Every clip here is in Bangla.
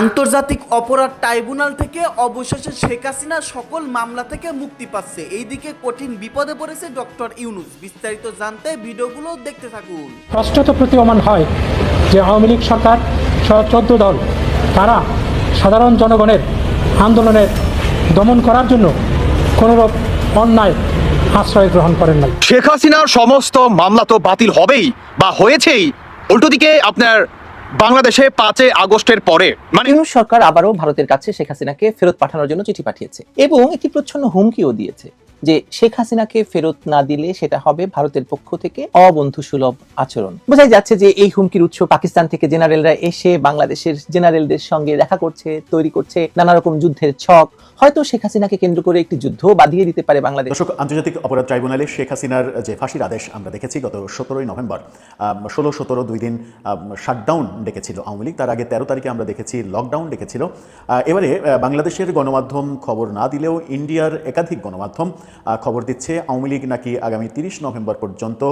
আন্তর্জাতিক অপরাধ ট্রাইব্যুনাল থেকে অবশেষে শেখ হাসিনা সকল মামলা থেকে মুক্তি পাচ্ছে। এইদিকে কঠিন বিপদে পড়েছে ডক্টর ইউনুস। বিস্তারিত জানতে ভিডিওগুলো দেখতে থাকুন। স্পষ্টত প্রতীয়মান হয় যে আওয়ামী লীগ সরকার চোদ্দ দল তারা সাধারণ জনগণের আন্দোলনের দমন করার জন্য কোনোরূপ অন্যায় আশ্রয় গ্রহণ করেন নাই। শেখ হাসিনার সমস্ত মামলা তো বাতিল হবেই বা হয়েছেই। উল্টো দিকে আপনার বাংলাদেশে পাঁচে আগস্টের পরে মানে সরকার আবারও ভারতের কাছে শেখ হাসিনাকে ফেরত পাঠানোর জন্য চিঠি পাঠিয়েছে এবং একটি প্রচ্ছন্ন হুমকিও দিয়েছে। যে শেখ হাসিনাকে ফেরত না দিলে সেটা হবে ভারতের পক্ষ থেকে অবন্ধু সুলভ আচরণ। বোঝাই যাচ্ছে যে এই হুমকির উৎস পাকিস্তান থেকে জেনারেলরা এসে বাংলাদেশের জেনারেলদের সঙ্গে দেখা করছে, তৈরি করছে নানা রকম যুদ্ধের ছক। হয়তো শেখ হাসিনাকে কেন্দ্র করে একটি যুদ্ধ বাঁধিয়ে দিতে পারে বাংলাদেশ। আন্তর্জাতিক অপরাধ ট্রাইব্যুনালে শেখ হাসিনার যে ফাঁসির আদেশ আমরা দেখেছি গত সতেরোই নভেম্বর ষোলো, সতেরো দুই দিন শাটডাউন ডেকেছিল আওয়ামী লীগ। তার আগে তেরো তারিখে আমরা দেখেছি লকডাউন ডেকেছিল। এবারে বাংলাদেশের গণমাধ্যম খবর না দিলেও ইন্ডিয়ার একাধিক গণমাধ্যম খবর দিচ্ছে, আওয়ামী লীগ নাকি আগামী তিরিশ নভেম্বর পর্যন্ত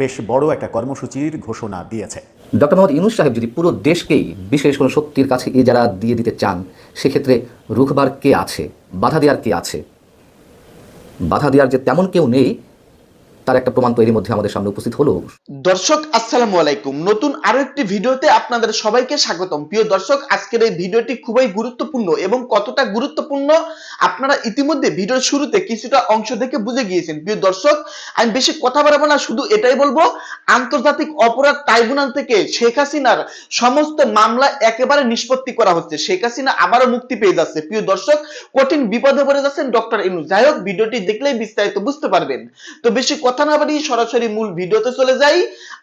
বেশ বড় একটা কর্মসূচির ঘোষণা দিয়েছে। ডক্টর মোহাম্মদ ইউনুস সাহেব যদি পুরো দেশকেই বিশেষ কোনো শক্তির কাছে এ যারা দিয়ে দিতে চান, সেক্ষেত্রে রুখবার কে আছে? বাধা দেওয়ার কে আছে? বাধা দেওয়ার যে তেমন কেউ নেই তার একটা প্রমাণ তো এরই মধ্যে আমাদের সামনে উপস্থিত হলো। দর্শক, আসসালামু আলাইকুম। নতুন আরও একটি ভিডিওতে আপনাদের সবাইকে স্বাগতম। প্রিয় দর্শক, আজকের এই ভিডিওটি খুবই গুরুত্বপূর্ণ এবং কতটা গুরুত্বপূর্ণ আপনারা ইতিমধ্যে ভিডিওর শুরুতে কিছুটা অংশ থেকে বুঝে গিয়েছেন। প্রিয় দর্শক, আমি বেশি কথা বাড়াবো না, শুধু এটাই বলব, আন্তর্জাতিক অপরাধ ট্রাইব্যুনাল থেকে শেখ হাসিনার সমস্ত মামলা একেবারে নিষ্পত্তি করা হচ্ছে। শেখ হাসিনা আবারও মুক্তি পেয়ে যাচ্ছে। প্রিয় দর্শক, কঠিন বিপদে পড়ে যাচ্ছেন ডক্টর ইনু যাই হোক, ভিডিওটি দেখলেই বিস্তারিত বুঝতে পারবেন। তো বেশি কথা না বাড়িয়ে সরাসরি মূল ভিডিওতে চলে যাই।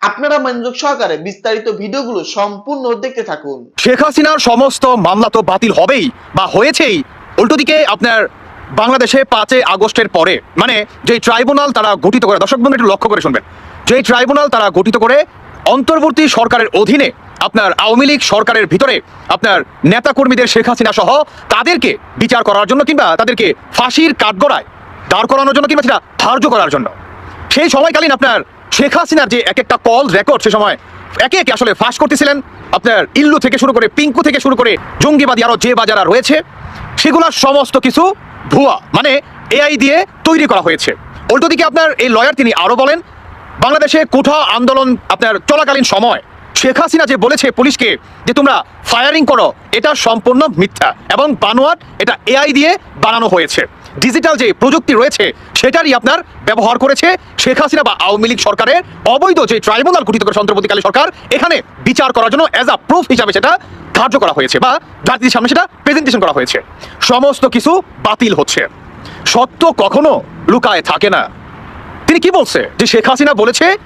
আপনারা মনোযোগ সহকারে বিস্তারিত ভিডিওগুলো সম্পূর্ণ দেখতে থাকুন। শেখ হাসিনার সমস্ত মামলা তো বাতিল হবেই বা হয়েছেই। উল্টো দিকে আপনার বাংলাদেশে পাঁচই আগস্টের পরে মানে যে ট্রাইব্যুনাল তারা গঠিত করে, দর্শক বন্ধু, একটু লক্ষ্য করে শুনবেন। যে ট্রাইব্যুনাল তারা গঠিত করে, অন্তর্বর্তী সরকারের অধীনে আপনার আওয়ামী লীগ সরকারের ভিতরে আপনার নেতাকর্মীদের শেখ হাসিনা সহ তাদেরকে বিচার করার জন্য কিংবা তাদেরকে ফাঁসির কাঠগড়ায় দাঁড় করানোর জন্য কিংবা সেটা ধার্য করার জন্য। সেই সময়কালীন আপনার শেখ হাসিনার যে এক একটা কল রেকর্ড সে সময় একে একে আসলে ফাঁস করতেছিলেন। আপনার ইল্লু থেকে শুরু করে পিঙ্কু থেকে শুরু করে জঙ্গিবাদী আরও যে বাজারা রয়েছে, সেগুলোর সমস্ত কিছু ভুয়া মানে এআই দিয়ে তৈরি করা হয়েছে। উল্টো দিকে আপনার এই লয়ার তিনি আরও বলেন, বাংলাদেশে কোঠা আন্দোলন আপনার চলাকালীন সময় শেখ হাসিনা যে বলেছে পুলিশকে যে তোমরা ফায়ারিং করো, এটা সম্পূর্ণ মিথ্যা এবং বানোয়াট, এটা এআই দিয়ে বানানো হয়েছে। ডিজিটাল যে প্রযুক্তি রয়েছে, সেটারই আপনার ব্যবহার করেছে শেখ হাসিনা বা আওয়ামী লীগ সরকারের অবৈধ যে ট্রাইব্যুনাল গঠিত করে অন্তর্বর্তীকালীন সরকার, এখানে বিচার করার জন্য অ্যাজ আ প্রুফ হিসাবে সেটা ধার্য করা হয়েছে বা জাতির সামনে সেটা প্রেজেন্টেশন করা হয়েছে। সমস্ত কিছু বাতিল হচ্ছে। সত্য কখনো লুকায় থাকে না। তিনি কি বলছে? যে শেখ হাসিনা বলেছে,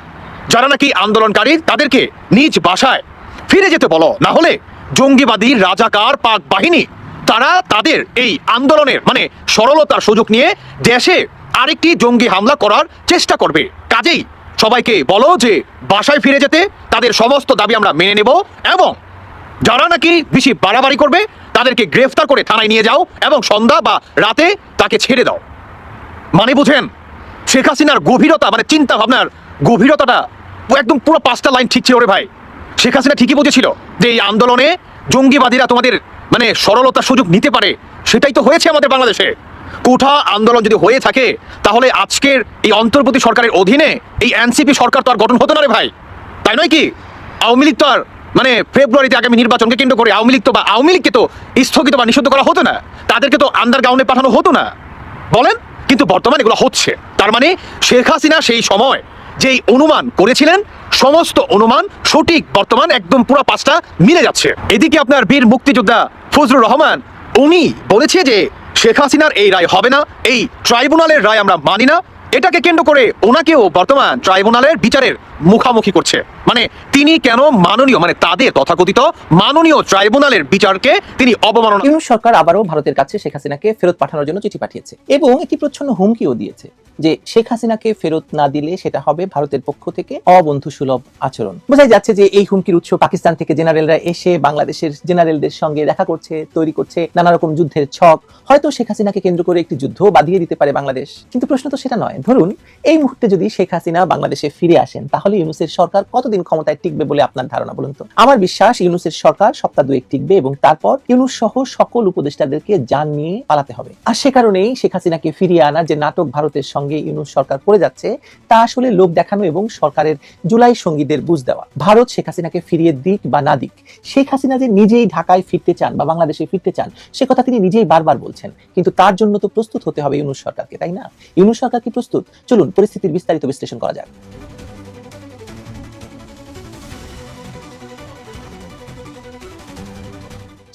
যারা নাকি আন্দোলনকারী, তাদেরকে নিজ বাসায় ফিরে যেতে বলো। না হলে জঙ্গিবাদী, রাজাকার, পাক বাহিনী তারা তাদের এই আন্দোলনের মানে সরলতার সুযোগ নিয়ে দেশে আরেকটি জঙ্গি হামলা করার চেষ্টা করবে। কাজেই সবাইকে বলো যে, বাসায় ফিরে যেতে তাদের সমস্ত দাবি আমরা মেনে নেব এবং যারা নাকি বেশি বাড়াবাড়ি করবে, তাদেরকে গ্রেফতার করে থানায় নিয়ে যাও এবং সন্ধ্যা বা রাতে তাকে ছেড়ে দাও। মানে বুঝেন, শেখ হাসিনার গভীরতা মানে চিন্তা ভাবনার গভীরতাটা একদম পুরো পাঁচটা লাইন ঠিক ছিল রে ভাই। শেখ হাসিনা ঠিকই বুঝেছিল যে এই আন্দোলনে জঙ্গিবাদীরা তোমাদের মানে সরলতার সুযোগ নিতে পারে, সেটাই তো হয়েছে আমাদের বাংলাদেশে। কোঠা আন্দোলন যদি হয়ে থাকে, তাহলে আজকের এই অন্তর্বর্তী সরকারের অধীনে এই এনসিপি সরকার তো আর গঠন হতো না রে ভাই। তাই নয় কি? আওয়ামী লীগ তো আর মানে ফেব্রুয়ারিতে আগামী নির্বাচনকে কেন্দ্র করে আওয়ামী লীগ তো বা আওয়ামী লীগকে তো স্থগিত বা নিষিদ্ধ করা হতো না। তাদেরকে তো আন্ডার গ্রাউন্ডে পাঠানো হতো না। বলেন? কিন্তু বর্তমানে এগুলো হচ্ছে। তার মানে শেখ হাসিনা সেই সময় যেই অনুমান করেছিলেন, সমস্ত অনুমান সঠিক বর্তমান একদম পুরো পাঁচটা মিলে যাচ্ছে। এদিকে আপনার বীর মুক্তিযোদ্ধা ফজলুর রহমান, উনি বলেছে যে শেখ হাসিনার এই রায় হবে না, এই ট্রাইব্যুনালের রায় আমরা মানি না এটাকে কেন্দ্র করে ওনাকেও বর্তমান ট্রাইব্যুনালের বিচারের মুখামুখি করছে। মানে তিনি কেন মাননীয় মানে তাদের তথাকথিত মাননীয় ট্রাইব্যুনালের বিচারকে তিনি অবমাননা ইউনুস সরকার আবারও ভারতের কাছে শেখ হাসিনাকে ফেরত পাঠানোর জন্য চিঠি পাঠিয়েছে এবং একটি প্রচ্ছন্ন হুমকিও দিয়েছে যে শেখ হাসিনাকে ফেরত না দিলে সেটা হবে ভারতের পক্ষ থেকে অবন্ধু সুলভ আচরণ। বোঝাই যাচ্ছে যে এই হুমকির উৎস পাকিস্তান থেকে জেনারেলরা এসে বাংলাদেশের জেনারেলদের সঙ্গে দেখা করছে, তৈরি করছে নানা রকম যুদ্ধের ছক। হয়তো শেখ হাসিনাকে কেন্দ্র করে একটি যুদ্ধ বাঁধিয়ে দিতে পারে বাংলাদেশ। কিন্তু প্রশ্ন তো সেটা নয় ধরুন, এই মুহূর্তে যদি শেখ হাসিনা বাংলাদেশে ফিরে আসেন, তাহলে ইউনুসের সরকার কতদিন ক্ষমতায় টিকবে বলে আপনার ধারণা বলুন তো? আমার বিশ্বাস, ইউনুসের সরকার সপ্তাহ দুয়েক টিকবে এবং তারপর ইউনুস সহ সকল উপদেষ্টাদেরকে যান নিয়ে পালাতে হবে। আর সে কারণেই শেখ হাসিনাকে ফিরিয়ে আনার যে নাটক ভারতের সঙ্গে ইউনুস সরকার করে যাচ্ছে, তা আসলে লোক দেখানো এবং সরকারের জুলাই সঙ্গীদের বুঝ দেওয়া। ভারত শেখ হাসিনাকে ফিরিয়ে দিক বা না দিক, শেখ হাসিনা যে নিজেই ঢাকায় ফিরতে চান বা বাংলাদেশে ফিরতে চান, সে কথা তিনি নিজেই বারবার বলছেন। কিন্তু তার জন্য তো প্রস্তুত হতে হবে ইউনুস সরকারকে, তাই না? ইউনুস সরকার কি প্রস্তুত চলুন, পরিস্থিতির বিস্তারিত বিশ্লেষণ করা যাক।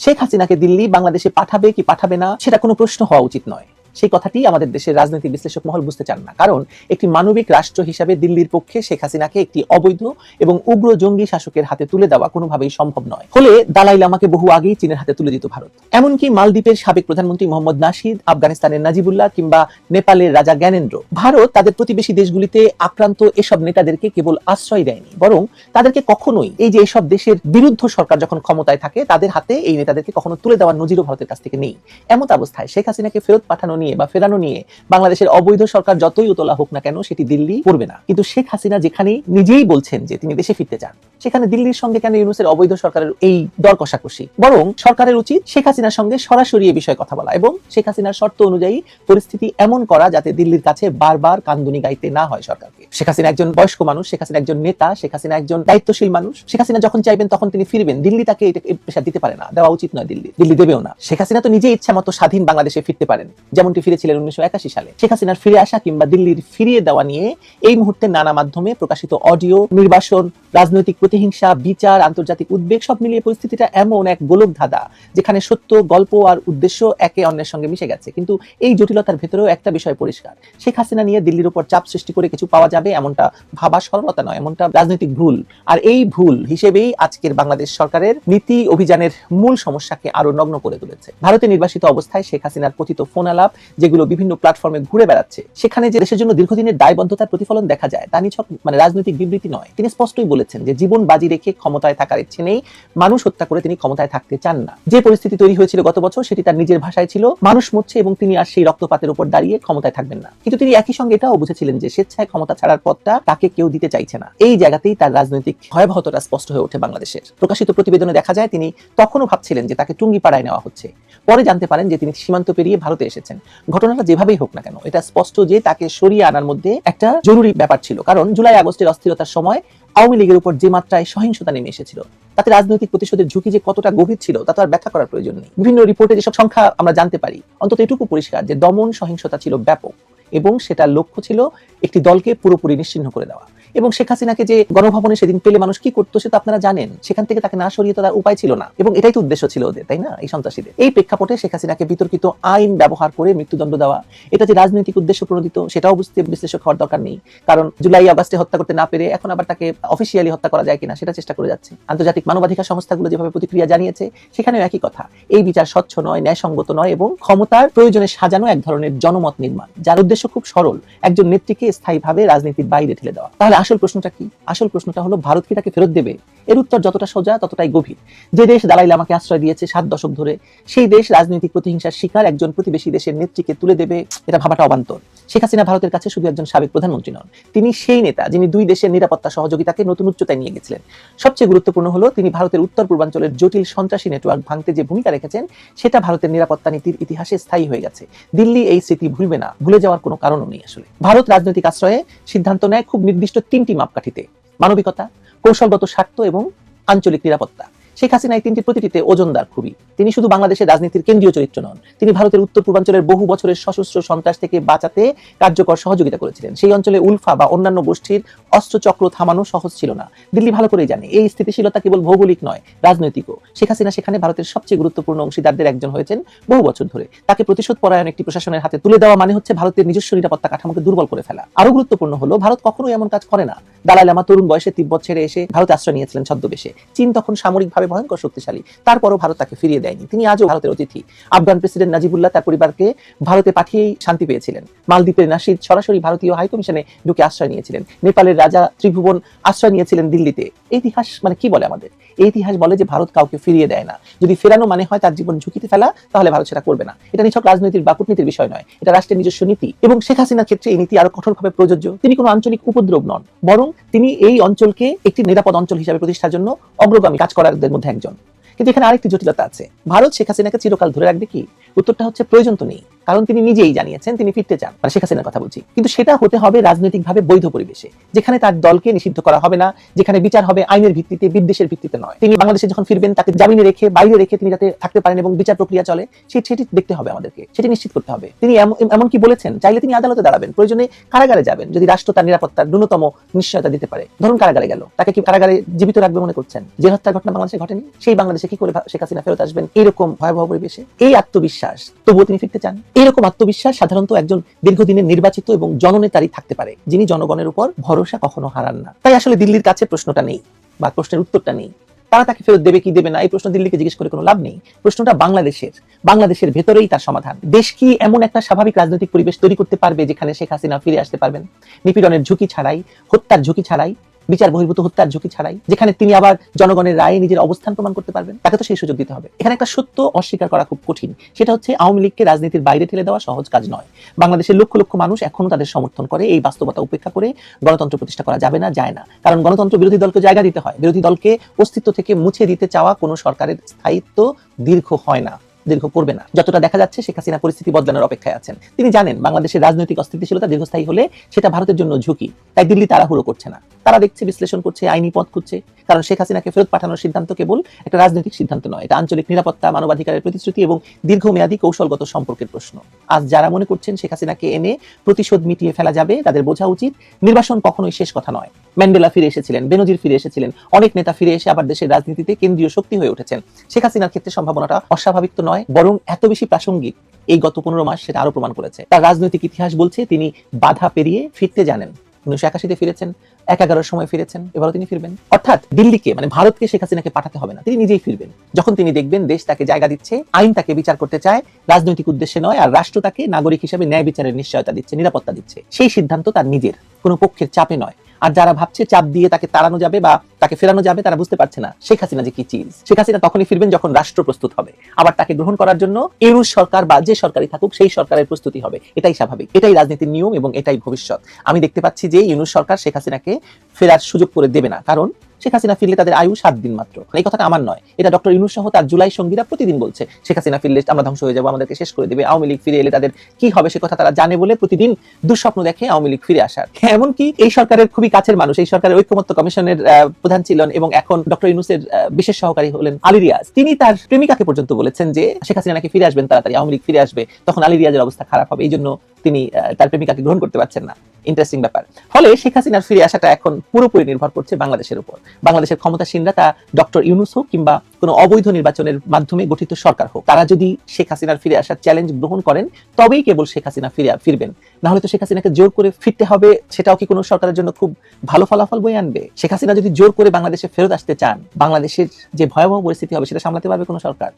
শেখ হাসিনাকে দিল্লি বাংলাদেশে পাঠাবে কি পাঠাবে না, সেটা কোনো প্রশ্ন হওয়া উচিত নয়। সেই কথাটি আমাদের দেশের রাজনৈতিক বিশ্লেষক মহল বুঝতে চান না। কারণ একটি মানবিক রাষ্ট্র হিসাবে দিল্লির পক্ষে শেখ হাসিনাকে একটি অবৈধ এবং উগ্র জঙ্গি শাসকের হাতে তুলে দেওয়া কোনোভাবেই সম্ভব নয়। হলে দালাই লামাকে বহু আগেই চীনের হাতে তুলে দিত ভারত। এমনকি মালদ্বীপের সাবেক প্রধানমন্ত্রী মোহাম্মদ নাশিদ আফগানিস্তানের নাজিবুল্লাহ কিংবা নেপালের রাজা জ্ঞানেন্দ্র, ভারত তাদের প্রতিবেশী দেশগুলিতে আক্রান্ত এসব নেতাদেরকে কেবল আশ্রয় দেয়নি, বরং তাদেরকে কখনোই এই যে এসব দেশের বিরুদ্ধ সরকার যখন ক্ষমতায় থাকে, তাদের হাতে এই নেতাদেরকে কখনো তুলে দেওয়ার নজিরও ভারতের কাছ থেকে নেই। এমত অবস্থায় শেখ হাসিনাকে ফেরত পাঠানো নিয়ে বা ফেরানো নিয়ে বাংলাদেশের অবৈধ সরকার যতই উতলা হোক না কেন, সেটি দিল্লি করবে না। কিন্তু শেখ হাসিনা যেখানে নিজেই বলছেন যে তিনি দেশে ফিরতে চান, সেখানে দিল্লির সঙ্গে কেন ইউনুসের অবৈধ সরকারের এই দর কষাকষি? বরং সরকারের উচিত শেখ হাসিনার সঙ্গে সরাসরি এ বিষয়ে কথা বলা এবং শেখ হাসিনার শর্ত অনুযায়ী পরিস্থিতি এমন করা যাতে দিল্লির কাছে বারবার কান্দুনি গাইতে না হয় সরকারকে। শেখ হাসিনা একজন বয়স্ক মানুষ, শেখ হাসিনা একজন নেতা, শেখ হাসিনা একজন দায়িত্বশীল মানুষ। শেখ হাসিনা যখন চাইবেন তখন তিনি ফিরবেন। দিল্লি তাকে এটা পেশা দিতে পারে না, দেওয়া উচিত নয় দিল্লি। দিল্লি দেবেও না। শেখ হাসিনা তো নিজে ইচ্ছা মতো স্বাধীন বাংলাদেশে ফিরতে পারেন, যেমনটি ফিরেছিলেন উনিশশো একাশি সালে। শেখ হাসিনার ফিরে আসা কিংবা দিল্লির ফিরিয়ে দেওয়া নিয়ে এই মুহূর্তে নানা মাধ্যমে প্রকাশিত অডিও, নির্বাসন, রাজনৈতিক প্রতিহিংসা, বিচার, আন্তর্জাতিক উদ্বেগ, সব মিলিয়ে পরিস্থিতিটা এমন এক গোলক ধাঁধা যেখানে সত্য, গল্প আর উদ্দেশ্য একে অন্যের সঙ্গে মিশে গেছে। কিন্তু এই জটিলতার ভেতরেও একটা বিষয় পরিষ্কার। শেখ হাসিনা নিয়ে দিল্লির উপর চাপ সৃষ্টি করে কিছু পাওয়া যাবে এমনটা ভাবা সরলতা নয়, এমনটা রাজনৈতিক ভুল। আর এই ভুল হিসেবেই আজকের বাংলাদেশ সরকারের নীতি অভিযানের মূল সমস্যাকে আরও নগ্ন করে তুলেছে। ভারতে নির্বাসিত অবস্থায় শেখ হাসিনার কথিত ফোন আলাপ যেগুলো বিভিন্ন প্ল্যাটফর্মে ঘুরে বেড়াচ্ছে। সেখানে যে দেশের জন্য দীর্ঘদিনের দায়বদ্ধতার প্রতিফলন দেখা যায়, তা নিছক মানে রাজনৈতিক বিবৃতি নয়। তিনি স্পষ্টই বলেছেন যে জীবন বাজি রেখে ক্ষমতায় থাকার ইচ্ছে নেই, মানুষ হত্যা করে তিনি ক্ষমতায় থাকতে চান না। যে পরিস্থিতি তৈরি হয়েছিল গত বছর, সেটি তার নিজের ভাষায় ছিল, মানুষ মরছে এবং তিনি আর সেই রক্তপাতের উপর দাঁড়িয়ে ক্ষমতায় থাকবেন না। কিন্তু তিনি একই সঙ্গে এটাও বুঝেছিলেন যে স্বেচ্ছায় ক্ষমতা ছাড়ার পথটা তাকে কেউ দিতে চাইছে না। এই জায়গাতেই তার রাজনৈতিক ভয়াবহতাটা স্পষ্ট হয়ে ওঠে বাংলাদেশের। প্রকাশিত প্রতিবেদনে দেখা যায়, তিনি তখনও ভাবছিলেন যে তাকে টুঙ্গি পাড়ায় নেওয়া হচ্ছে। পরে জানতে পারেন যে তিনি সীমান্ত পেরিয়ে ভারতে এসেছেন। ঘটনাটা যেভাবেই হোক না কেন, এটা স্পষ্ট যে তাকে সরিয়ে আনার মধ্যে একটা জরুরি ব্যাপার ছিল। কারণ জুলাই আগস্টের অস্থিরতার সময় আওয়ামী লীগের উপর যে মাত্রায় সহিংসতা নেমে এসেছিল, তাতে রাজনৈতিক প্রতিশোধের ঝুঁকি যে কতটা গভীর ছিল, তা তো আর ব্যাখ্যা করার প্রয়োজন নেই। বিভিন্ন রিপোর্টে যেসব সংখ্যা আমরা জানতে পারি, অন্তত এটুকু পরিষ্কার যে দমন সহিংসতা ছিল ব্যাপক। এবং সেটার লক্ষ্য ছিল একটি দলকে পুরোপুরি নিশ্চিহ্ন করে দেওয়া। এবং শেখ হাসিনাকে যে গণভবনে সেদিন পেলে মানুষ কি করতো সে তো আপনারা জানেন। সেখান থেকে তাকে না সরিয়ে তার উপায় ছিল না। এবং এটাই তো উদ্দেশ্য ছিল ওদের, তাই না? এই সন্ত্রাসীদের। এই প্রেক্ষাপটে শেখ হাসিনাকে বিতর্কিত আইন ব্যবহার করে মৃত্যুদণ্ড দেওয়া, এটা যে রাজনৈতিক উদ্দেশ্য প্রণোদিত, সেটাও বুঝতে বিশ্লেষক হওয়ার দরকার নেই। কারণ জুলাই আগস্টে হত্যা করতে না পেরে এখন আবার তাকে অফিসিয়ালি হত্যা করা যায় কিনা সেটা চেষ্টা করে যাচ্ছে। আন্তর্জাতিক মানবাধিকার সংস্থাগুলো যেভাবে প্রতিক্রিয়া জানিয়েছে, সেখানেও একই কথা। এই বিচার স্বচ্ছ নয়, ন্যায়সঙ্গত নয় এবং ক্ষমতার প্রয়োজনে সাজানো এক ধরনের জনমত নির্মাণ, যার উদ্দেশ্য খুব সরল। একজন নেত্রীকে স্থায়ীভাবে রাজনীতির বাইরে ঠেলে দেওয়া। তাহলে আসল প্রশ্নটা কি? আসল প্রশ্নটা হলো, ভারত কি তাকে ফেরত দেবে? এর উত্তর যতটা সোজা, ততটাই গভীর। যে দেশ দালাই লামাকে আশ্রয় দিয়েছে সাত দশক ধরে, সেই দেশ রাজনৈতিক প্রতিহিংসার শিকার একজন প্রতিবেশী দেশের নেত্রীকে তুলে দেবে, এটা ভাবাটা অবান্তর। শেখ হাসিনা ভারতের কাছে শুধু একজন সাবেক প্রধানমন্ত্রী নন, তিনি সেই নেতা যিনি দুই দেশের নিরাপত্তা সহযোগিতাকে নতুন উচ্চতায় নিয়ে গেছিলেন। সবচেয়ে গুরুত্বপূর্ণ হলো, তিনি ভারতের উত্তর পূর্বাঞ্চলের জটিল সন্ত্রাসী নেটওয়ার্ক ভাঙতে যে ভূমিকা রেখেছেন, সেটা ভারতের নিরাপত্তা নীতির ইতিহাসে স্থায়ী হয়ে গেছে। দিল্লি এই স্মৃতি ভুলবে না, ভুলে যাওয়ার কোনো কারণও নেই আসলে। ভারত রাজনৈতিক আশ্রয়ে সিদ্ধান্ত নেয় খুব নির্দিষ্ট তিনটি মাপকাঠিতে। মানবিকতা, কৌশলগত স্বার্থ এবং আঞ্চলিক নিরাপত্তা। শেখ হাসিনা এই তিনটি প্রতিটিতে ওজনদার খুবই। তিনি শুধু বাংলাদেশের রাজনীতির কেন্দ্রীয় চরিত্র নন, তিনি ভারতের উত্তর পূর্বাঞ্চলের বহু বছরের সশস্ত্র সন্ত্রাস থেকে বাঁচাতে কার্যকর সহযোগিতা করেছিলেন। সেই অঞ্চলে উলফা বা অন্যান্য গোষ্ঠীর অস্ত্রচক্র থামানো সহজ ছিল না। দিল্লি ভালো করে জানে, এই স্থিতিশীলতা কেবল ভৌগোলিক নয়, রাজনৈতিকও। শেখ হাসিনা সেখানে ভারতের সবচেয়ে গুরুত্বপূর্ণ অংশীদারদের একজন হয়েছেন বহু বছর ধরে। তাকে প্রতিশোধ পরায়ণ একটি প্রশাসনের হাতে তুলে দেওয়া মানে হচ্ছে ভারতের নিজস্ব নিরাপত্তা কাঠামোকে দুর্বল করে ফেলা। আরও গুরুত্বপূর্ণ হলো, ভারত কখনোই এমন কাজ করে না। দালাই লামা তরুণ বয়সে তিব্বত ছেড়ে এসে ভারতে আশ্রয় নিয়েছিলেন ছদ্মবেশে। চীন তখন সামরিকভাবে ভয়ঙ্কর শক্তিশালী। তারপরও ভারত তাকে ফিরিয়ে দেয়নি। তিনি আজও ভারতের অতিথি। আফগান প্রেসিডেন্ট নাজিবুল্লাহ তার পরিবারকে ভারতে পাঠিয়েই শান্তি পেয়েছিলেন। মালদ্বীপের নাসিদ সরাসরি ভারতীয় হাইকমিশনে ঢুকে আশ্রয় নিয়েছিলেন। নেপালের রাজা ত্রিভুবন আশ্রয় নিয়েছিলেন দিল্লিতে। ইতিহাস মানে কি বলে আমাদের? এই ইতিহাস বলে যে ভারত কাউকে ফিরিয়ে দেয় না। যদি ফেরানো মানে হয় তার জীবন ঝুঁকিতে ফেলা, তাহলে ভারত সেটা করবে না। এটা নিছক রাজনীতির বা কূটনীতির বিষয় নয়। এটা রাষ্ট্রের নিজস্ব নীতি। এবং শেখ হাসিনার ক্ষেত্রে এই নীতি আরও কঠোরভাবে প্রযোজ্য। তিনি কোনো আঞ্চলিক উপদ্রব নন। বরং তিনি এই অঞ্চলকে একটি নিরাপদ অঞ্চল হিসাবে প্রতিষ্ঠার জন্য অগ্রগামী কাজ করারদের মধ্যে একজন। কিন্তু এখানে আরেকটি জটিলতা আছে। ভারত শেখ হাসিনাকে চিরকাল ধরে রাখবে কি? উত্তরটা হচ্ছে প্রয়োজন তো নেই। কারণ তিনি নিজেই জানিয়েছেন, তিনি ফিরতে চান। মানে শেখ হাসিনার কথা বলছি। কিন্তু সেটা হতে হবে রাজনৈতিকভাবে বৈধ পরিবেশে, যেখানে তার দলকে নিষিদ্ধ করা হবে না, যেখানে বিচার হবে আইনের ভিত্তিতে, বিদ্বেষের ভিত্তিতে নয়। তিনি বাংলাদেশে যখন ফিরবেন, তাকে জামিনে রেখে, বাইরে রেখে তিনি যাতে থাকতে পারেন এবং বিচার প্রক্রিয়া চলে সেটি দেখতে হবে আমাদেরকে, সেটি নিশ্চিত করতে হবে। তিনি এম- এমনকি বলেছেন, চাইলে তিনি আদালতে দাঁড়াবেন। প্রয়োজনে কারাগারে যাবেন, যদি রাষ্ট্র তার নিরাপত্তার ন্যূনতম নিশ্চয়তা দিতে পারে। ধরুন কারাগারে গেল, তাকে কি কারাগারে জীবিত রাখবে মনে করছেন? যে হত্যার ঘটনা বাংলাদেশে ঘটেনি, সেই বাংলাদেশে কি করে শেখ হাসিনা ফেরত আসবেন এইরকম ভয়াবহ পরিবেশে? এই আত্মবিশ্বাস, তবুও তিনি ফিরতে চান? এইরকম আত্মবিশ্বাস সাধারণত একজন দীর্ঘদিনের নির্বাচিত এবং জননেতারই থাকতে পারে, যিনি জনগণের উপর ভরসা কখনো হারান না। তাই আসলে দিল্লির কাছে প্রশ্নটা নেই বা প্রশ্নের উত্তরটা নেই। তারা তাকে ফেরত দেবে কি দেবে না, এই প্রশ্ন দিল্লিকে জিজ্ঞেস করে কোনো লাভ নেই। প্রশ্নটা বাংলাদেশের বাংলাদেশের ভেতরেই তার সমাধান। দেশ কি এমন একটা স্বাভাবিক রাজনৈতিক পরিবেশ তৈরি করতে পারবে যেখানে শেখ হাসিনা ফিরে আসতে পারবেন? নিপীড়নের ঝুঁকি ছাড়াই, হত্যার ঝুঁকি ছাড়াই বিচার বহির্ভূত হত্যার ঝুঁকি ছাড়াই, যেখানে তিনি আবার জনগণের রায়ে নিজের অবস্থান প্রমাণ করতে পারবেন, তাকে তো সেই সুযোগ দিতে হবে। এখানে একটা সত্য অস্বীকার করা খুব কঠিন। সেটা হচ্ছে আওয়ামী লীগকে রাজনীতির বাইরে ঠেলে দেওয়া সহজ কাজ নয়। বাংলাদেশের লক্ষ লক্ষ মানুষ এখনও তাদের সমর্থন করে, এই বাস্তবতা উপেক্ষা করে গণতন্ত্র প্রতিষ্ঠা করা যাবে না, যায় না। কারণ গণতন্ত্র বিরোধী দলকে জায়গা দিতে হয়। বিরোধী দলকে অস্তিত্ব থেকে মুছে দিতে চাওয়া কোনো সরকারের স্থায়িত্ব দীর্ঘ হয় না। দীর্ঘ করবে না। যতটা দেখা যাচ্ছে শেখ হাসিনা পরিস্থিতি বদলানোর অপেক্ষায় আছেন। তিনি জানেন বাংলাদেশের রাজনৈতিক অস্থিতিশীলতা দীর্ঘস্থায়ী হলে সেটা ভারতের জন্য ঝুঁকি। তাই দিল্লি তাড়াহুড়ো করছে না। তারা দেখছে, বিশ্লেষণ করছে, আইনি পথ খুঁজছে। কারণ শেখ হাসিনাকে ফেরত পাঠানোর সিদ্ধান্ত কেবল একটা রাজনৈতিক সিদ্ধান্ত নয়, এটা আঞ্চলিক নিরাপত্তা, মানবাধিকারের প্রতিশ্রুতি এবং দীর্ঘমেয়াদী কৌশলগত সম্পর্কের প্রশ্ন। আজ যারা মনে করছেন শেখ হাসিনাকে এনে প্রতিশোধ মিটিয়ে ফেলা যাবে, তাদের বোঝা উচিত নির্বাসন কখনোই শেষ কথা নয়। ম্যান্ডেলা ফিরে এসেছিলেন, বেনজির ফিরে এসেছিলেন। অনেক নেতা ফিরে এসে আবার দেশের রাজনীতিতে কেন্দ্রীয় শক্তি হয়ে উঠেছেন। শেখ হাসিনার ক্ষেত্রে সম্ভাবনাটা অস্বাভাবিক তো নয়, বরং এত বেশি প্রাসঙ্গিক এই গত পনেরো মাস সেটা আরও প্রমাণ করেছে। তার রাজনৈতিক ইতিহাস বলছে তিনি বাধা পেরিয়ে ফিরতে জানেন। উনিশশো একাশিতে ফিরেছেন এক সময় ফিরেছেন, এবারও তিনি ফিরবেন। অর্থাৎ দিল্লিকে মানে ভারতকে শেখ হাসিনাকে পাঠাতে হবে না, তিনি নিজেই ফিরবেন। যখন তিনি দেখবেন দেশ তাকে জায়গা দিচ্ছে, আইন তাকে বিচার করতে চায়, রাজনৈতিক উদ্দেশ্যে নয়, আর রাষ্ট্র তাকে নাগরিক হিসেবে ন্যায় বিচারের নিশ্চয়তা দিচ্ছে, নিরাপত্তা দিচ্ছে। সেই সিদ্ধান্ত তার নিজের, কোনো পক্ষের চাপে নয়। আর যারা ভাবছে চাপ দিয়ে তাকে তাড়ানো যাবে বা তাকে ফেরানো যাবে, তারা বুঝতে পারছে না, শেখ হাসিনা যে কি চিজ। শেখ হাসিনা তখনই ফিরবেন যখন রাষ্ট্র প্রস্তুত হবে। আবার তাকে গ্রহণ করার জন্য ইউনুস সরকার বা যে সরকারই থাকুক, সেই সরকারের প্রস্তুতি হবে। এটাই স্বাভাবিক, এটাই রাজনীতির নিয়ম এবং এটাই ভবিষ্যৎ। আমি দেখতে পাচ্ছি যে ইউনুস সরকার শেখ হাসিনাকে ফেরার সুযোগ করে দেবে না। কারণ শেখ হাসিনা ফিরলে তাদের আয়ু সাত দিন মাত্র। এই কথাটা আমার নয়। এটা ডক্টর ইউনুস সহ তার জুলাই সঙ্গীরা প্রতিদিন বলছে শেখ হাসিনা ফিরলে আমরা ধ্বংস হয়ে যাব আমাদেরকে শেষ করে দেবে। আওয়ামী লীগ ফিরে এলে তাদের কি হবে সে কথা তারা জানে বলে প্রতিদিন দুঃস্বপ্ন দেখে আওয়ামী লীগ ফিরে আসার। এমনকি এই সরকারের খুবই কাছের মানুষ এই সরকারের ঐক্যমত্য কমিশনের প্রধান ছিলেন এবং এখন ডক্টর ইউনুসের আহ, বিশেষ সহকারী হলেন আলী রিয়াজ। তিনি তার প্রেমিকাকে পর্যন্ত বলেছেন যে শেখ হাসিনা নাকি ফিরে আসবেন তাড়াতাড়ি আওয়ামী লীগ ফিরে আসবে। তখন আলী রিয়াজের অবস্থা খারাপ হবে। এই জন্য তিনি তার প্রেমিকাকে গ্রহণ করতে পারছেন না। ইন্টারেস্টিং ব্যাপার। ফলে শেখ হাসিনার ফিরে আসাটা এখন পুরোপুরি নির্ভর করছে বাংলাদেশের উপর। বাংলাদেশের ক্ষমতাসীনরা তা ডক্টর ইউনুস হোক কিংবা কোনো অবৈধ নির্বাচনের মাধ্যমে গঠিত সরকার হোক। তারা যদি শেখ হাসিনার ফিরে আসার চ্যালেঞ্জ গ্রহণ করেন, তবেই কেবল শেখ হাসিনা ফিরে ফিরবেন। না হলে তো শেখ হাসিনাকে জোর করে ফিরতে হবে, সেটাও কি কোনো সরকারের জন্য খুব ভালো ফলাফল বয়ে আনবে? শেখ হাসিনা যদি জোর করে বাংলাদেশে ফেরত আসতে চান, বাংলাদেশের যে ভয়াবহ পরিস্থিতি হবে, সেটা সামলাতে পারবে কোনো সরকার?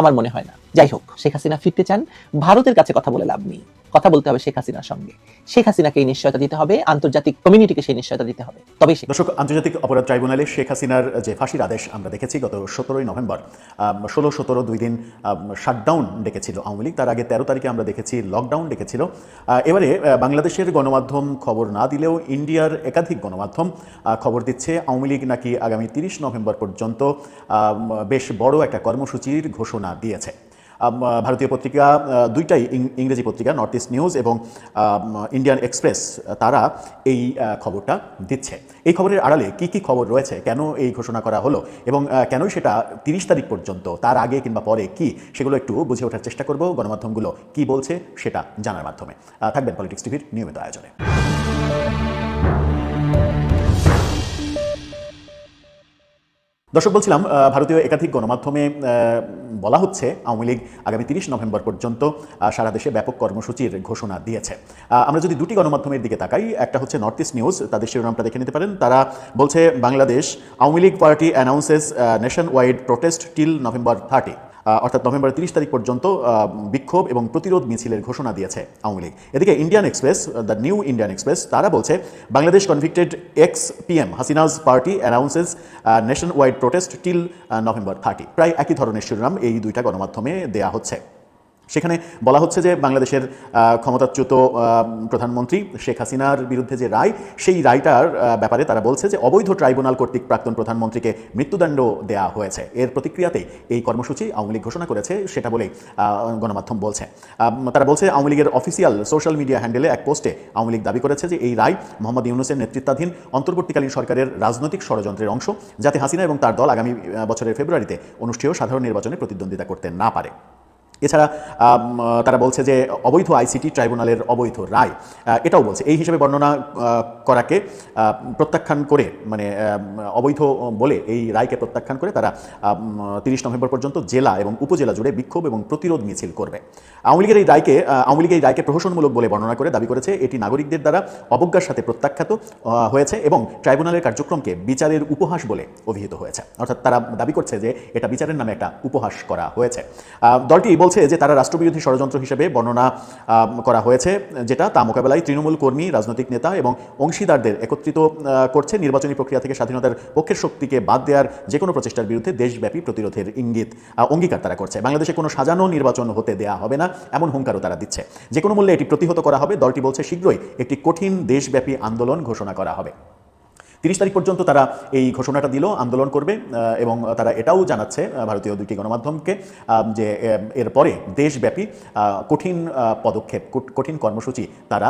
আমার মনে হয় না। যাই হোক, শেখ হাসিনা ফিরতে চান, ভারতের কাছে কথা বলে লাভ নেই। কথা বলতে হবে শেখ হাসিনার সঙ্গে। শেখ হাসিনাকে এই নিশ্চয়তা দিতে হবে, আন্তর্জাতিক কমিউনিটিকে সেই নিশ্চয়তা দিতে হবে। তবেই সে দর্শক, আন্তর্জাতিক অপরাধ ট্রাইব্যুনালে শেখ হাসিনার যে ফাঁসির আদেশ আমরা দেখেছি, গত সতেরোই নভেম্বর ষোলো, সতেরো দুই দিন শাটডাউন ডেকেছিল আওয়ামী লীগ। তার আগে তেরো তারিখে আমরা দেখেছি লকডাউন ডেকেছিল। এবারে বাংলাদেশের গণমাধ্যম খবর না দিলেও ইন্ডিয়ার একাধিক গণমাধ্যম খবর দিচ্ছে আওয়ামী লীগ নাকি আগামী তিরিশ নভেম্বর পর্যন্ত বেশ বড় একটা কর্মসূচির ঘোষণা দিয়েছে। ভারতীয় পত্রিকা দুইটাই ইংরেজি পত্রিকা, নর্থ ইস্ট নিউজ এবং ইন্ডিয়ান এক্সপ্রেস, তারা এই খবরটা দিচ্ছে। এই খবরের আড়ালে কি কি খবর রয়েছে? কেন এই ঘোষণা করা হলো? এবং কেনই সেটা তিরিশ তারিখ পর্যন্ত, তার আগে কিংবা পরে কি? সেগুলো একটু বুঝে ওঠার চেষ্টা করব। গণমাধ্যমগুলো কি বলছে, সেটা জানার মাধ্যমে। থাকবেন পলিটিক্স টিভির নিয়মিত আয়োজনে। দর্শক, বলছিলাম ভারতীয় একাধিক গণমাধ্যমে বলা হচ্ছে আওয়ামী লীগ আগামী তিরিশ নভেম্বর পর্যন্ত সারা দেশে ব্যাপক কর্মসূচির ঘোষণা দিয়েছে। আমরা যদি দুটি গণমাধ্যমের দিকে তাকাই, একটা হচ্ছে নর্থ ইস্ট নিউজ, তাদের শিরোনামটা দেখে নিতে পারেন। তারা বলছে, Bangladesh, Awami League party announces nationwide protest till November thirty অর্থাৎ নভেম্বর তিরিশ তারিখ পর্যন্ত বিক্ষোভ এবং প্রতিরোধ মিছিলের ঘোষণা দিয়েছে আওয়ামী লীগ। এদিকে Indian Express the New Indian Express, তারা বলছে, Bangladesh convicted ex PM Hasina's party announces nationwide protest till November thirty প্রায় একই ধরনের শিরোনাম এই দুইটা গণমাধ্যমে দেয়া হচ্ছে। সেখানে বলা হচ্ছে যে বাংলাদেশের ক্ষমতাচ্যুত প্রধানমন্ত্রী শেখ হাসিনার বিরুদ্ধে যে রায়, সেই রায়টার ব্যাপারে তারা বলছে যে অবৈধ ট্রাইব্যুনাল কর্তৃক প্রাক্তন প্রধানমন্ত্রীকে মৃত্যুদণ্ড দেওয়া হয়েছে। এর প্রতিক্রিয়াতে এই কর্মসূচি আওয়ামী লীগ ঘোষণা করেছে, সেটা বলেই গণমাধ্যম বলছে। তারা বলছে আওয়ামী লীগের অফিসিয়াল সোশ্যাল মিডিয়া হ্যান্ডেলে এক পোস্টে আওয়ামী লীগ দাবি করেছে যে এই রায় মোহাম্মদ ইউনুসের নেতৃত্বাধীন অন্তর্বর্তীকালীন সরকারের রাজনৈতিক ষড়যন্ত্রের অংশ, যাতে হাসিনা এবং তার দল আগামী বছরের ফেব্রুয়ারিতে অনুষ্ঠেয় সাধারণ নির্বাচনে প্রতিদ্বন্দ্বিতা করতে না পারে। এছাড়া তারা বলছে যে অবৈধ আইসিটি ট্রাইব্যুনালের অবৈধ রায়। এটাও বলছে। এই হিসেবে বর্ণনা করাকে প্রত্যাখ্যান করে মানে অবৈধ বলে এই রায়কে প্রত্যাখ্যান করে তারা তিরিশ নভেম্বর পর্যন্ত জেলা এবং উপজেলা জুড়ে বিক্ষোভ এবং প্রতিরোধ মিছিল করবে। আওয়ামী লীগের এই রায়কে আওয়ামী লীগ এই রায়কে প্রহসনমূলক বলে বর্ণনা করে দাবি করেছে। এটি নাগরিকদের দ্বারা অবজ্ঞার সাথে প্রত্যাখ্যাত হয়েছে এবং ট্রাইব্যুনালের কার্যক্রমকে বিচারের উপহাস বলে অভিহিত হয়েছে। অর্থাৎ তারা দাবি করছে যে এটা বিচারের নামে একটা উপহাস করা হয়েছে। দলটি বলছে যে তারা রাষ্ট্রবিরোধী ষড়যন্ত্র হিসেবে বর্ণনা করা হয়েছে, যেটা তা মোকাবেলায় তৃণমূল কর্মী, রাজনৈতিক নেতা এবং অংশীদারদের একত্রিত করছে। নির্বাচনী প্রক্রিয়া থেকে স্বাধীনতার পক্ষের শক্তিকে বাদ দেওয়ার যে কোনো প্রচেষ্টার বিরুদ্ধে দেশব্যাপী প্রতিরোধের ইঙ্গিত অঙ্গীকার তারা করছে। বাংলাদেশে কোনো সাজানো নির্বাচন হতে দেয়া হবে না, এমন হুঙ্কারও তারা দিচ্ছে। যে কোনো মূল্যে এটি প্রতিহত করা হবে, দলটি বলছে শীঘ্রই একটি কঠিন দেশব্যাপী আন্দোলন ঘোষণা করা হবে। তিরিশ তারিখ পর্যন্ত তারা এই ঘোষণাটা দিল, আন্দোলন করবে এবং তারা এটাও জানাচ্ছে ভারতীয় দুইটি গণমাধ্যমকে যে এরপরে দেশব্যাপী কঠিন পদক্ষেপ কঠিন কর্মসূচি তারা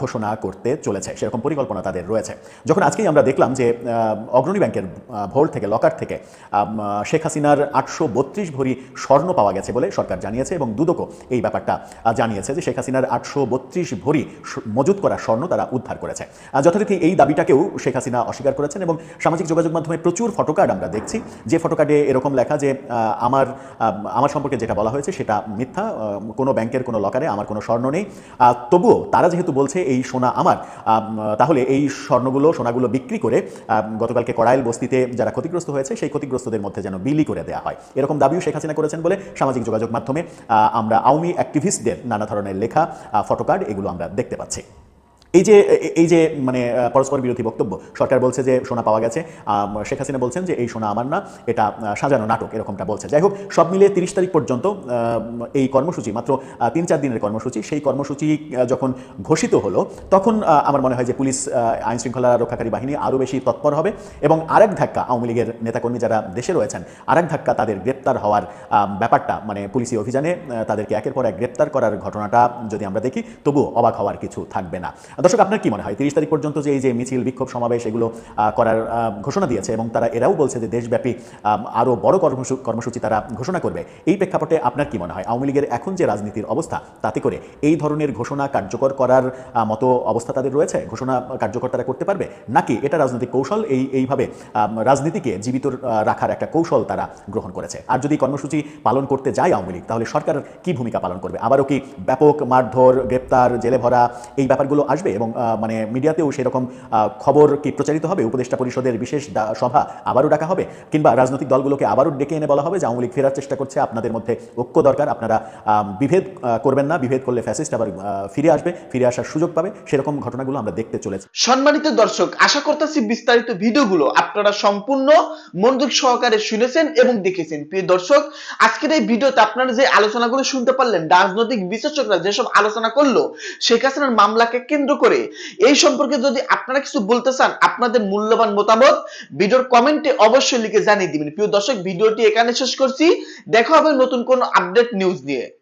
ঘোষণা করতে চলেছে। সেরকম পরিকল্পনা তাদের রয়েছে। যখন আজকেই আমরা দেখলাম যে অগ্রণী ব্যাংকের ভোল্ট থেকে, লকার থেকে শেখ হাসিনার আটশো বত্রিশ ভরি স্বর্ণ পাওয়া গেছে বলে সরকার জানিয়েছে এবং দুদকও এই ব্যাপারটা জানিয়েছে যে শেখ হাসিনার আটশো বত্রিশ ভরি মজুত করা স্বর্ণ তারা উদ্ধার করেছে। যথারীতি এই দাবিটাকেও শেখ হাসিনা অস্বীকার করেছেন এবং সামাজিক যোগাযোগ মাধ্যমে প্রচুর ফটোকার্ড আমরা দেখছি। যে ফটোকার্ডে এরকম লেখা যে আমার আমার সম্পর্কে যেটা বলা হয়েছে সেটা মিথ্যা কোনো ব্যাংকের কোনো লকারে আমার কোনো স্বর্ণ নেই। তবুও তারা যেহেতু বলছে এই সোনা আমার তাহলে এই স্বর্ণগুলো, সোনাগুলো বিক্রি করে গতকালকে কড়াইল বস্তিতে যারা ক্ষতিগ্রস্ত হয়েছে সেই ক্ষতিগ্রস্তদের মধ্যে যেন বিলি করে দেওয়া হয়। এরকম দাবিও শেখ হাসিনা করেছেন বলে সামাজিক যোগাযোগ মাধ্যমে আমরা আওয়ামী অ্যাক্টিভিস্টদের নানা ধরনের লেখা ফটোকার্ড এগুলো আমরা দেখতে পাচ্ছি। এই যে এই যে মানে পরস্পর বিরোধী বক্তব্য, সরকার বলছে যে সোনা পাওয়া গেছে শেখ হাসিনা বলছেন যে এই সোনা আমার না, এটা সাজানো নাটক, এরকমটা বলছে। যাই হোক, সব মিলিয়ে তিরিশ তারিখ পর্যন্ত এই কর্মসূচি, মাত্র তিন চার দিনের কর্মসূচি, সেই কর্মসূচি যখন ঘোষিত হলো, তখন আমার মনে হয় যে পুলিশ আইন শৃঙ্খলা রক্ষাকারী বাহিনী আরও বেশি তৎপর হবে এবং আরেক ধাক্কা, আওয়ামী লীগের নেতাকর্মী যারা দেশে রয়েছেন, আরেক ধাক্কা তাদের গ্রেপ্তার হওয়ার ব্যাপারটা মানে পুলিশি অভিযানে তাদেরকে একের পর এক গ্রেপ্তার করার ঘটনাটা যদি আমরা দেখি, তবুও অবাক হওয়ার কিছু থাকবে না। দর্শক, আপনার কি মনে হয়? তিরিশ তারিখ পর্যন্ত যে এই যে মিছিল, বিক্ষোভ সমাবেশ এগুলো করার ঘোষণা দিয়েছে এবং তারা এরাও বলছে যে দেশব্যাপী আরও বড় কর্মসূচি তারা ঘোষণা করবে, এই প্রেক্ষাপটে আপনার কি মনে হয়? আওয়ামী লীগের এখন যে রাজনীতির অবস্থা, তাতে করে এই ধরনের ঘোষণা কার্যকর করার মতো অবস্থা তাদের রয়েছে? ঘোষণা কার্যকর তারা করতে পারবে? নাকি এটা রাজনৈতিক কৌশল, এই, এইভাবে রাজনীতিকে জীবিত রাখার একটা কৌশল তারা গ্রহণ করেছে? আর যদি কর্মসূচি পালন করতে যায় আওয়ামী লীগ, তাহলে সরকার কি ভূমিকা পালন করবে? আবারও কি ব্যাপক মারধর, গ্রেপ্তার, জেলে ভরা, এই ব্যাপারগুলো আসবে? এবং আহ, মানে মিডিয়াতেও সেরকম খবর কি প্রচারিত হবে? উপদেষ্টা পরিষদের বিশেষ সভা আবারও ডাকা হবে? কিংবা রাজনৈতিক দলগুলোকে আবারও ডেকে এনে বলা হবে যে আওয়ামী লীগ ফেরার চেষ্টা করছে আপনাদের মধ্যে ঐক্য দরকার আপনারা বিভেদ করবেন না বিভেদ করলে ফ্যাসিস্ট আবার ফিরে আসবে ফিরে আসার সুযোগ পাবে সেরকম ঘটনাগুলো আমরা দেখতে চলেছি। সম্মানিত দর্শক আশা করতেছি বিস্তারিত ভিডিওগুলো আপনারা সম্পূর্ণ মনোযোগ সহকারে শুনেছেন এবং দেখেছেন। প্রিয় দর্শক আজকের এই ভিডিওতে আপনারা যে আলোচনাগুলো শুনতে পারলেন রাজনৈতিক বিশেষজ্ঞরা যেসব আলোচনা করল শেখ হাসিনার মামলাকে কেন্দ্র করে এই সম্পর্কে যদি আপনারা কিছু বলতে চান, আপনাদের মূল্যবান মতামত ভিডিওর কমেন্টে অবশ্যই লিখে জানিয়ে দিবেন। প্রিয় দর্শক, ভিডিওটি এখানে শেষ করছি। দেখা হবে নতুন কোন আপডেট নিউজ নিয়ে।